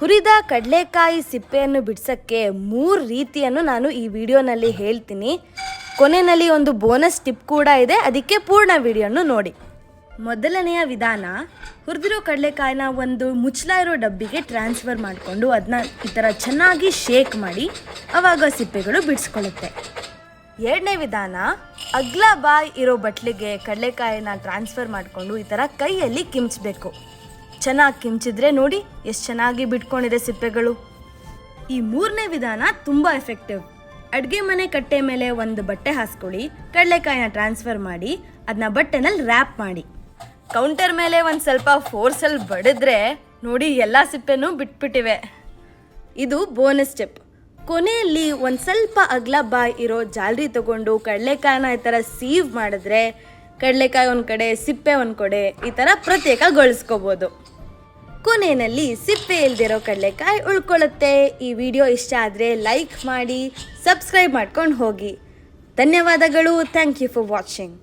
ಹುರಿದ ಕಡಲೆಕಾಯಿ ಸಿಪ್ಪೆಯನ್ನು ಬಿಡ್ಸಕ್ಕೆ ಮೂರು ರೀತಿಯನ್ನು ನಾನು ಈ ವಿಡಿಯೋನಲ್ಲಿ ಹೇಳ್ತೀನಿ. ಕೊನೆಯಲ್ಲಿ ಒಂದು ಬೋನಸ್ ಟಿಪ್ ಕೂಡ ಇದೆ. ಅದಕ್ಕೆ ಪೂರ್ಣ ವಿಡಿಯೋನು ನೋಡಿ. ಮೊದಲನೆಯ ವಿಧಾನ, ಹುರಿದಿರೋ ಕಡಲೆಕಾಯಿನ ಒಂದು ಮುಚ್ಚಲ ಇರೋ ಡಬ್ಬಿಗೆ ಟ್ರಾನ್ಸ್ಫರ್ ಮಾಡಿಕೊಂಡು ಅದನ್ನ ಈ ಥರ ಚೆನ್ನಾಗಿ ಶೇಕ್ ಮಾಡಿ ಆವಾಗ ಸಿಪ್ಪೆಗಳು ಬಿಡಿಸ್ಕೊಳ್ಳುತ್ತೆ. ಎರಡನೇ ವಿಧಾನ ಅಗ್ಲ ಬಾಯ್ ಇರೋ ಬಟ್ಲಿಗೆ ಕಡಲೆಕಾಯಿನ ಟ್ರಾನ್ಸ್ಫರ್ ಮಾಡಿಕೊಂಡು ಈ ಥರ ಕೈಯಲ್ಲಿ ಕಿಮ್ಚಬೇಕು. ಚೆನ್ನಾಗಿ ಕಿಂಚಿದ್ರೆ ನೋಡಿ ಎಷ್ಟು ಚೆನ್ನಾಗಿ ಬಿಟ್ಕೊಂಡಿದೆ ಸಿಪ್ಪೆಗಳು. ಈ ಮೂರನೇ ವಿಧಾನ ತುಂಬ ಎಫೆಕ್ಟಿವ್ ಅಡುಗೆ ಮನೆ ಕಟ್ಟೆ ಮೇಲೆ ಒಂದು ಬಟ್ಟೆ ಹಾಸ್ಕೊಳ್ಳಿ, ಕಡಲೆಕಾಯಿನ ಟ್ರಾನ್ಸ್ಫರ್ ಮಾಡಿ ಅದನ್ನ ಬಟ್ಟೆನಲ್ಲಿ ರ್ಯಾಪ್ ಮಾಡಿ. ಕೌಂಟರ್ ಮೇಲೆ ಒಂದು ಸ್ವಲ್ಪ ಫೋರ್ಸಲ್ಲಿ ಬಡಿದ್ರೆ ನೋಡಿ ಎಲ್ಲ ಸಿಪ್ಪೆನೂ ಬಿಟ್ಬಿಟ್ಟಿವೆ. ಇದು ಬೋನಸ್ ಸ್ಟೆಪ್ ಕೊನೆಯಲ್ಲಿ ಒಂದು ಸ್ವಲ್ಪ ಅಗ್ಲ ಬಾಯ್ ಇರೋ ಜಾಲರಿ ತಗೊಂಡು ಕಡಲೆಕಾಯಿನ ಈ ಥರ ಸೀವ್ ಮಾಡಿದ್ರೆ ಕಡಲೆಕಾಯಿ ಒಂದು ಕಡೆ, ಸಿಪ್ಪೆ ಒಂದು ಕಡೆ ಈ ಥರ ಪ್ರತ್ಯೇಕಗೊಳಿಸ್ಕೋಬೋದು. ಕೊನೆಯಲ್ಲಿ ಸಿಪ್ಪೆ ಇಲ್ದಿರೋ ಕಡಲೆಕಾಯಿ ಉಳ್ಕೊಳ್ಳುತ್ತೆ. ಈ ವಿಡಿಯೋ ಇಷ್ಟ ಆದರೆ ಲೈಕ್ ಮಾಡಿ, ಸಬ್ಸ್ಕ್ರೈಬ್ ಮಾಡ್ಕೊಂಡು ಹೋಗಿ. ಧನ್ಯವಾದಗಳು. Thank you for watching